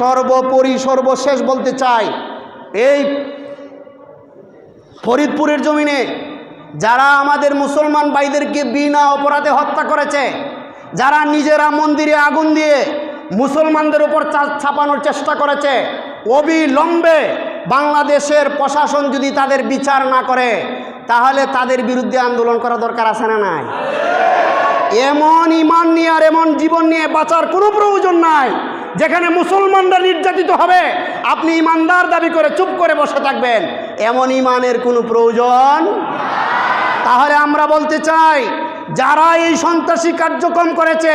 সর্বোপরি সর্বশেষ বলতে চাই এই ফরিদপুরের জমিনে যারা আমাদের মুসলমান ভাইদেরকে বিনা অপরাধে হত্যা করেছে যারা নিজেরা মন্দিরে আগুন দিয়ে মুসলমানদের উপর চা- ছাপানোর চেষ্টা করেছে অবিলম্বে বাংলাদেশের প্রশাসন যদি তাদের বিচার না করে তাহলে তাদের বিরুদ্ধে আন্দোলন করা দরকার আছে না নাই? এমন ইমান নিয়ে আর এমন জীবন নিয়ে বাঁচার কোনো প্রয়োজন নাই। যেখানে মুসলমানরা নির্যাতিত হবে, আপনি ইমানদার দাবি করে চুপ করে বসে থাকবেন। এমন ইমানের কোনো প্রয়োজন? তাহলে আমরা বলতে চাই, যারা এই সন্ত্রাসী কার্যক্রম করেছে,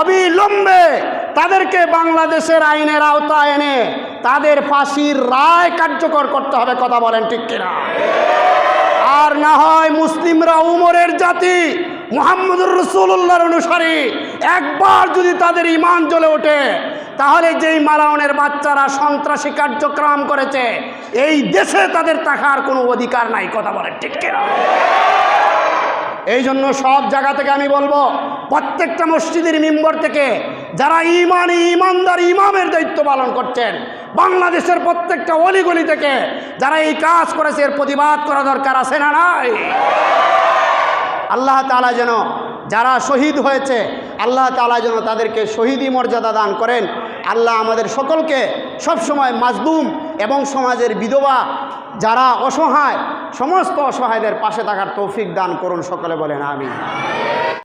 অবিলম্বে তাদেরকে বাংলাদেশের আইনের আওতায় এনে তাদের ফাঁসির রায় কার্যকর করতে হবে, কথা বলেন ঠিক কিনা? আর না হয় মুসলিমরা উমরের জাতি, মুহাম্মদুর রসুল্লাহর অনুসারী, একবার যদি তাদের ইমান জ্বলে ওঠে তাহলে যেই মালাউনের বাচ্চারা সন্ত্রাসী কার্যক্রম করেছে, এই দেশে তাদের থাকার কোনো অধিকার নাই, কথা বলেন ঠিক কিনা? এই জন্য সব জায়গা থেকে আমি বলব, প্রত্যেকটা মসজিদের মেম্বর থেকে যারা ইমানি, ইমানদার, ইমামের দায়িত্ব পালন করছেন, বাংলাদেশের প্রত্যেকটা অলিগলি থেকে যারা এই কাজ করেছে, এর প্রতিবাদ করা দরকার আছে না নাই? আল্লাহ তালা যেন যারা শহীদ হয়েছে আল্লাহ তালা যেন তাদেরকে শহীদি মর্যাদা দান করেন। আল্লাহ আমাদের সকলকে সবসময় মাজলুম এবং সমাজের বিধবা যারা অসহায়, সমস্ত অসহায়দের পাশে থাকার তৌফিক দান করুন, সকলে বলেন আমি